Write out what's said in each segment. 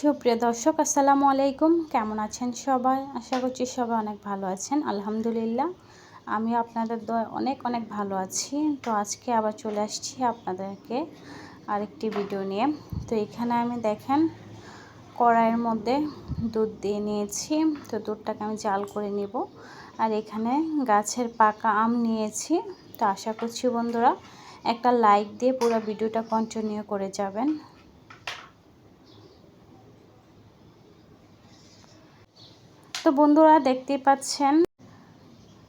সুপ্রিয় দর্শক, আসসালামু আলাইকুম। কেমন আছেন সবাই? আশা করছি সবাই অনেক ভালো আছেন। আলহামদুলিল্লাহ আমি আপনাদের অনেক অনেক ভালো আছি। তো আজকে আবার চলে আসছি আপনাদেরকে আরেকটি ভিডিও নিয়ে। তো এখানে আমি দেখেন, কড়াইয়ের মধ্যে দুধ দিয়ে নিয়েছি। তো দুধটাকে আমি জাল করে নেব। আর এখানে গাছের পাকা আম নিয়েছি। তো আশা করছি বন্ধুরা, একটা লাইক দিয়ে পুরো ভিডিওটা কন্টিনিউ করে যাবেন। তো বন্ধুরা দেখতেই পাচ্ছেন,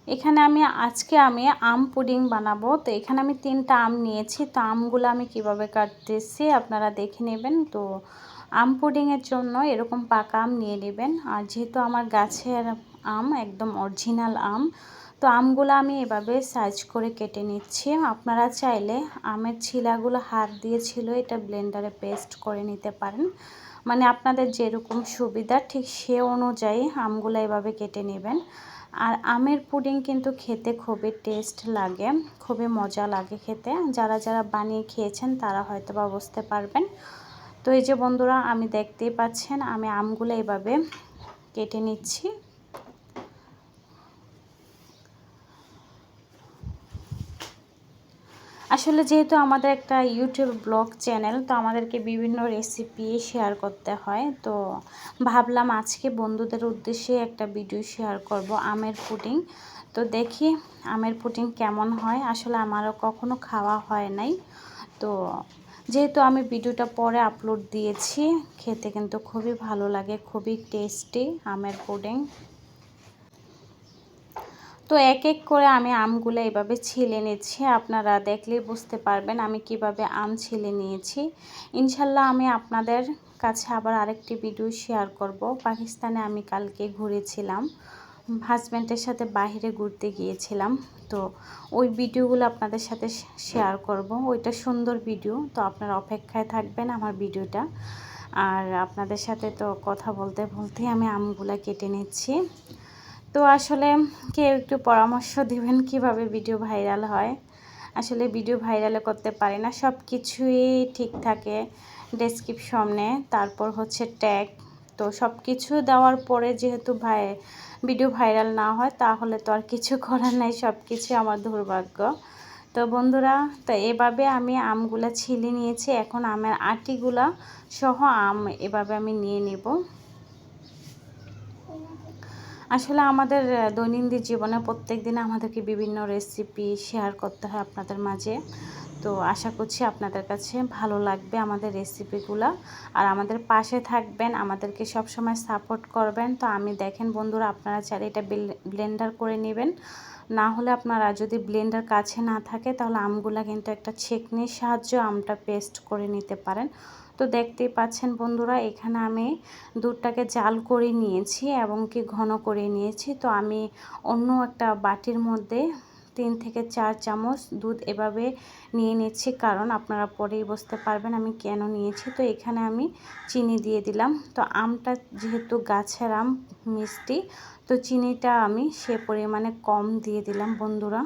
এখানে আমি, আজকে আমি আম পুডিং বানাবো। তো এখানে আমি তিনটা আম নিয়েছি। তো আমগুলো আমি কীভাবে কাটতেছি আপনারা দেখে নেবেন। তো আম পুডিংয়ের জন্য এরকম পাকা আম নিয়ে নেবেন। আর যেহেতু আমার গাছের আম একদম অরিজিনাল আম তো আমগুলো আমি এভাবে সাইজ করে কেটে নিচ্ছি। আপনারা চাইলে আমের ছিলাগুলো হাত দিয়ে ছিল এটা ব্লেন্ডারে পেস্ট করে নিতে পারেন। মানে আপনাদের যেরকম সুবিধা, ঠিক সে অনুযায়ী আমগুলো এভাবে কেটে নেবেন। আর আমের পুডিং কিন্তু খেতে খুবই টেস্ট লাগে, খুবই মজা লাগে খেতে। যারা যারা বানিয়ে খেয়েছেন তারা হয়তো বা বুঝতে পারবেন। তো এই যে বন্ধুরা, আমি দেখতেই পাচ্ছেন আমি আমগুলো এভাবে কেটে নিচ্ছি। আসলে যেহেতু আমাদের একটা ইউটিউব ব্লগ চ্যানেল তো আমাদেরকে বিভিন্ন রেসিপি শেয়ার করতে হয়। তো ভাবলাম আজকে বন্ধুদের উদ্দেশ্যে একটা ভিডিও শেয়ার করব আমের পুডিং। তো দেখি আমের পুডিং কেমন হয়। আসলে আমারও কখনো খাওয়া হয় নাই। তো যেহেতু আমি ভিডিওটা পরে আপলোড দিয়েছি, খেতে কিন্তু খুবই ভালো লাগে, খুবই টেস্টি আমের পুডিং। তো এক এক করে আমি আমগুলো এভাবে ছিলে নিচ্ছি। আপনারা দেখলেই বুঝতে পারবেন আমি কীভাবে আম ছিলে নিয়েছি। ইনশাল্লাহ আমি আপনাদের কাছে আবার আরেকটি ভিডিও শেয়ার করব। পাকিস্তানে আমি কালকে ঘুরেছিলাম হাজব্যান্ডের সাথে বাহিরে ঘুরতে গিয়েছিলাম। তো ওই ভিডিওগুলো আপনাদের সাথে শেয়ার করব। ওইটা সুন্দর ভিডিও, তো আপনারা অপেক্ষায় থাকবেন আমার ভিডিওটা। আর আপনাদের সাথে তো কথা বলতে বলতেই আমি আমগুলা কেটে নিচ্ছি। তো আসলে কেউ একটু পরামর্শ দেবেন কীভাবে ভিডিও ভাইরাল হয়। আসলে ভিডিও ভাইরালে করতে পারি না সব কিছুই ঠিক থাকে ডেসক্রিপশনে তারপর হচ্ছে ট্যাগ তো সব কিছু দেওয়ার পরে যেহেতু ভাই ভিডিও ভাইরাল না হয়, তাহলে তো আর কিছু করার নাই সব কিছু আমার দুর্ভাগ্য। তো বন্ধুরা, তো এভাবে আমি আমগুলা ছিলে নিয়েছি, এখন আমের আটিগুলা সহ আম এভাবে আমি নিয়ে নেব। আসলে আমাদের দৈনন্দিন জীবনে প্রত্যেক দিন আমাদেরকে বিভিন্ন রেসিপি শেয়ার করতে হয় আপনাদের মাঝে। তো আশা করছি আপনাদের কাছে ভালো লাগবে আমাদের রেসিপিগুলো আর আমাদের পাশে থাকবেন, আমাদেরকে সব সময় সাপোর্ট করবেন। তো আমি দেখেন বন্ধুরা, আপনারা চাইলে এটা ব্লেন্ডার করে নেবেন। না হলে আপনারা যদি ব্লেন্ডার কাছে না থাকে, তাহলে আমগুলা কিন্তু একটা ছেকনির সাহায্য আমটা পেস্ট করে নিতে পারেন। তো দেখতেই পাচ্ছেন বন্ধুরা, এখানে আমি দুধটাকে জাল করে নিয়েছি এবং কি ঘন করে নিয়েছি। তো আমি অন্য একটা বাটির মধ্যে তিন থেকে চার চামচ দুধ এভাবে নিয়ে নিচ্ছি, কারণ আপনারা পরেই বুঝতে পারবেন আমি কেন নিয়েছি। তো এখানে আমি চিনি দিয়ে দিলাম। তো আমটা যেহেতু গাছের আম, মিষ্টি, তো চিনিটা আমি সে পরিমাণে কম দিয়ে দিলাম বন্ধুরা।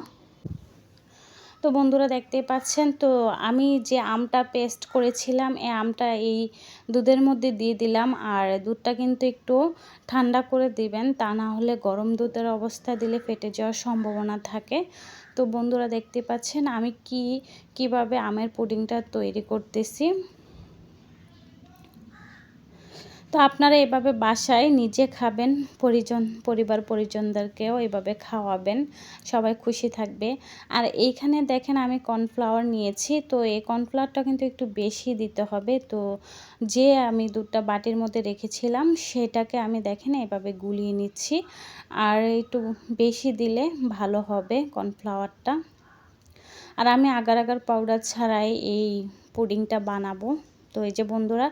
তো বন্ধুরা দেখতে পাচ্ছেন, তো আমি যে আমটা পেস্ট করেছিলাম এই আমটা এই দুধের মধ্যে দিয়ে দিলাম। আর দুধটা কিন্তু একটু ঠান্ডা করে দিবেন, তা না হলে গরম দুধের অবস্থা দিলে ফেটে যাওয়ার সম্ভাবনা থাকে। তো বন্ধুরা দেখতে পাচ্ছেন, আমি কি, কীভাবে আমের পুডিংটা তৈরি করতেছি। তো আপনারা এভাবে বাসায় নিজে খাবেন, পরিজন, পরিবার পরিজনদেরকেও এভাবে খাওয়াবেন, সবাই খুশি থাকবে। আর এইখানে দেখেন আমি কর্নফ্লাওয়ার নিয়েছি, তো এই কর্নফ্লাওয়ারটা কিন্তু একটু বেশি দিতে হবে। তো যে আমি দুধটা বাটির মধ্যে রেখেছিলাম, সেটাকে আমি দেখেন এভাবে গুলিয়ে নিচ্ছি। আর একটু বেশি দিলে ভালো হবে কর্নফ্লাওয়ারটা। আর আমি আগার আগার পাউডার ছাড়াই এই পুডিংটা বানাবো। তো এই যে বন্ধুরা,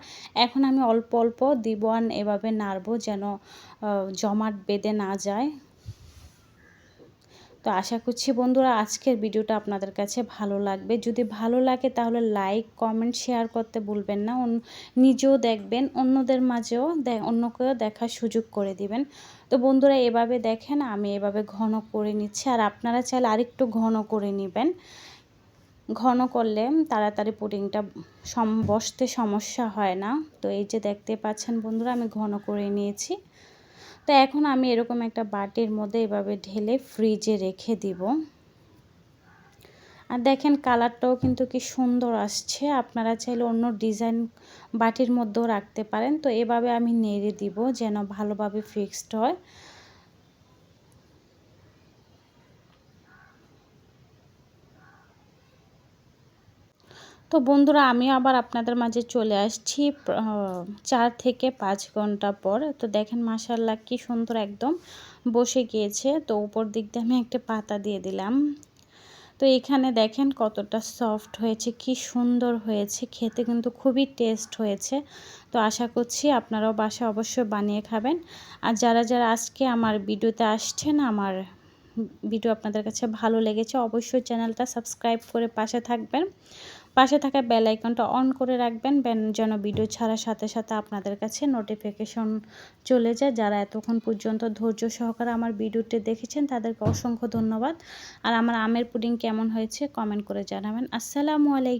এখন আমি অল্প অল্প দিব আর এভাবে নাড়বো যেন জমাট বেঁধে না যায়। তো আশা করছি বন্ধুরা আজকের ভিডিওটা আপনাদের কাছে ভালো লাগবে। যদি ভালো লাগে তাহলে লাইক, কমেন্ট, শেয়ার করতে ভুলবেন না। নিজেও দেখবেন, অন্যদের মাঝেও অন্যকেও দেখার সুযোগ করে দিবেন। তো বন্ধুরা এভাবে দেখেন, আমি এভাবে ঘন করে নিচ্ছি। আর আপনারা চাইলে আরেকটু ঘন করে নেবেন। ঘন করলে তাড়াতাড়ি পুডিংটা সম, বসতে সমস্যা হয় না। তো এই যে দেখতে পাচ্ছেন বন্ধুরা, আমি ঘন করে নিয়েছি। তো এখন আমি এরকম একটা বাটির মধ্যে এভাবে ঢেলে ফ্রিজে রেখে দিব। আর দেখেন কালারটাও কিন্তু কি সুন্দর আসছে। আপনারা চাইলে অন্য ডিজাইন বাটির মধ্যেও রাখতে পারেন। তো এভাবে আমি নেড়ে দিব যেন ভালোভাবে ফিক্সড হয়। তো বন্ধুরা, আমি আবার আপনাদের মাঝে চলে আসছি চার থেকে পাঁচ ঘণ্টা পর। তো দেখেন মাসাল্লাহ কি সুন্দর একদম বসে গিয়েছে। তো উপর দিক দিয়ে আমি একটা পাতা দিয়ে দিলাম। তো এখানে দেখেন কতটা সফট হয়েছে, কি সুন্দর হয়েছে, খেতে কিন্তু খুবই টেস্ট হয়েছে। তো আশা করছি আপনারাও বাসা অবশ্যই বানিয়ে খাবেন। আর যারা যারা আজকে আমার ভিডিওতে আসছেন, আমার ভিডিও আপনাদের কাছে ভালো লেগেছে, অবশ্যই চ্যানেলটা সাবস্ক্রাইব করে পাশে থাকবেন। পাশে থাকা বেল আইকনটা অন করে রাখবেন যেন ভিডিও ছাড়ার সাথে সাথে আপনাদের কাছে নোটিফিকেশন চলে যায়। যারা এতক্ষণ পর্যন্ত ধৈর্য সহকারে আমার ভিডিওটি দেখেছেন, তাদেরকে অসংখ্য ধন্যবাদ। আর আমার আমের পুডিং কেমন হয়েছে কমেন্ট করে জানাবেন। আসসালামু আলাইকুম।